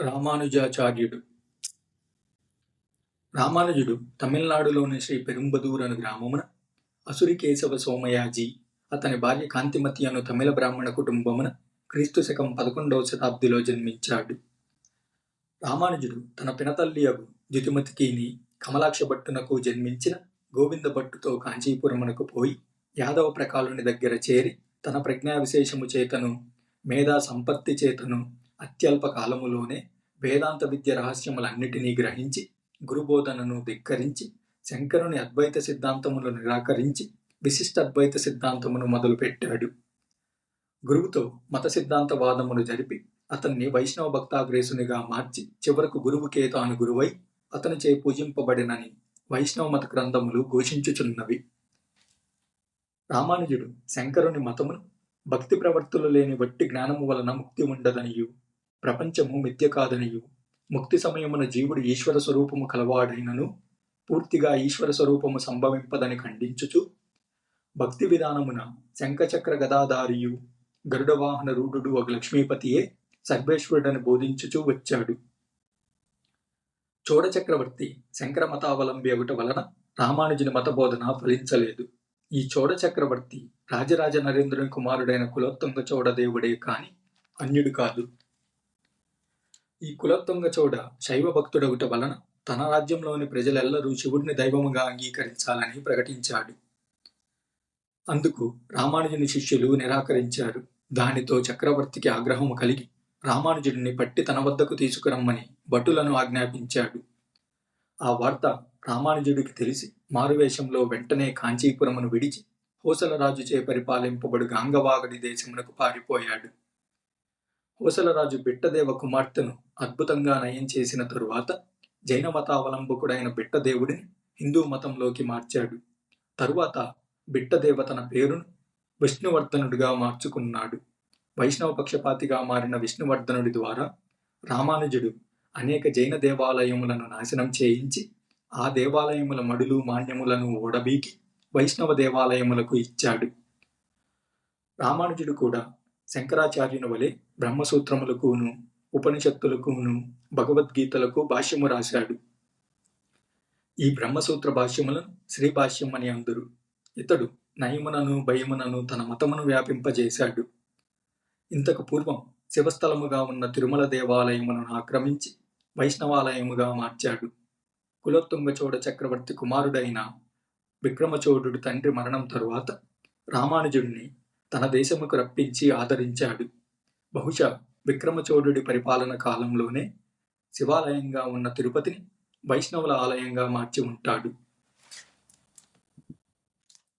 రామానుజాచార్యుడు. రామానుజుడు తమిళనాడులోని శ్రీ పెరుంబదూర్ అను గ్రామమున అసురికేశవ సోమయాజీ అతని భార్య కాంతిమతి అను తమిళ బ్రాహ్మణ కుటుంబమున క్రీస్తు శకం పదకొండవ శతాబ్దిలో జన్మించాడు. రామానుజుడు తన పినతల్లి అగు కమలాక్ష భట్టునకు జన్మించిన గోవింద భట్టుతో కాంచీపురమునకు పోయి యాదవ ప్రకాలుని దగ్గర చేరి తన ప్రజ్ఞా విశేషము చేతను మేధా సంపత్తి చేతను అత్యల్ప కాలములోనే వేదాంత విద్య రహస్యములన్నిటినీ గ్రహించి గురుబోధనను ధిక్కరించి శంకరుని అద్వైత సిద్ధాంతమును నిరాకరించి విశిష్ట అద్వైత సిద్ధాంతమును మొదలుపెట్టాడు. గురువుతో మత సిద్ధాంత వాదమును జరిపి అతన్ని వైష్ణవ భక్తాగ్రేసునిగా మార్చి చివరకు గురువుకే తాను గురువై అతనిచే పూజింపబడినని వైష్ణవ మత గ్రంథములు ఘోషించుచున్నవి. రామానుజుడు శంకరుని మతమును భక్తి ప్రవర్తులు లేని వట్టి జ్ఞానము వలన ముక్తి ఉండదనియు. ప్రపంచము మిథ్య కాదనియు. ముక్తి సమయమున జీవుడు ఈశ్వర స్వరూపము కలవాడైనను పూర్తిగా ఈశ్వర స్వరూపము సంభవింపదని ఖండించుచు భక్తి విధానమున శంఖచక్ర గదాధారియు గరుడ వాహన రూఢుడు ఒక లక్ష్మీపతియే సర్వేశ్వరుడని బోధించుచూ వచ్చాడు. చోడ చక్రవర్తి శంకర మతావలంబి అగుట వలన రామానుజుని మత బోధన ఫలించలేదు. ఈ చోడ చక్రవర్తి రాజరాజ నరేంద్రుని కుమారుడైన కులోత్తుంగ చోడదేవుడే కాని అన్యుడు కాదు. ఈ కులత్వంగ చోడ శైవ భక్తుడగుట వలన తన రాజ్యంలోని ప్రజలెల్లరూ శివుడిని దైవముగా అంగీకరించాలని ప్రకటించాడు. అందుకు రామానుజుని శిష్యులు నిరాకరించారు. దానితో చక్రవర్తికి ఆగ్రహము కలిగి రామానుజుడిని పట్టి తన వద్దకు తీసుకురమ్మని భటులను ఆజ్ఞాపించాడు. ఆ వార్త రామానుజుడికి తెలిసి మారువేషంలో వెంటనే కాంచీపురమును విడిచి హోసలరాజుచే పరిపాలింపబడు గాంగవాగడి దేశమునకు పారిపోయాడు. కోసలరాజు బిట్టదేవ కుమార్తెను అద్భుతంగా నయం చేసిన తరువాత జైన మతావలంబకుడైన బిట్టదేవుడిని హిందూ మతంలోకి మార్చాడు. తరువాత బిట్టదేవ తన పేరును విష్ణువర్ధనుడిగా మార్చుకున్నాడు. వైష్ణవ పక్షపాతిగా మారిన విష్ణువర్ధనుడి ద్వారా రామానుజుడు అనేక జైన దేవాలయములను నాశనం చేయించి ఆ దేవాలయముల మడులు మాన్యములను ఓడబీకి వైష్ణవ దేవాలయములకు ఇచ్చాడు. రామానుజుడు కూడా శంకరాచార్యుని వలె బ్రహ్మసూత్రములకును ఉపనిషత్తులకును భగవద్గీతలకు భాష్యము రాశాడు. ఈ బ్రహ్మసూత్ర భాష్యములను శ్రీ భాష్యం అని అందరు. ఇతడు నయమునను భయమునను తన మతమును వ్యాపింపజేశాడు. ఇంతకు పూర్వం శివస్థలముగా ఉన్న తిరుమల దేవాలయమును ఆక్రమించి వైష్ణవాలయముగా మార్చాడు. కులోత్తుంగచోడ చక్రవర్తి కుమారుడైన విక్రమచోడు తండ్రి మరణం తరువాత రామానుజుడిని తన దేశముకు రప్పించి ఆదరించాడు. బహుశా విక్రమచోడుడి పరిపాలన కాలంలోనే శివాలయంగా ఉన్న తిరుపతిని వైష్ణవుల ఆలయంగా మార్చి ఉంటాడు.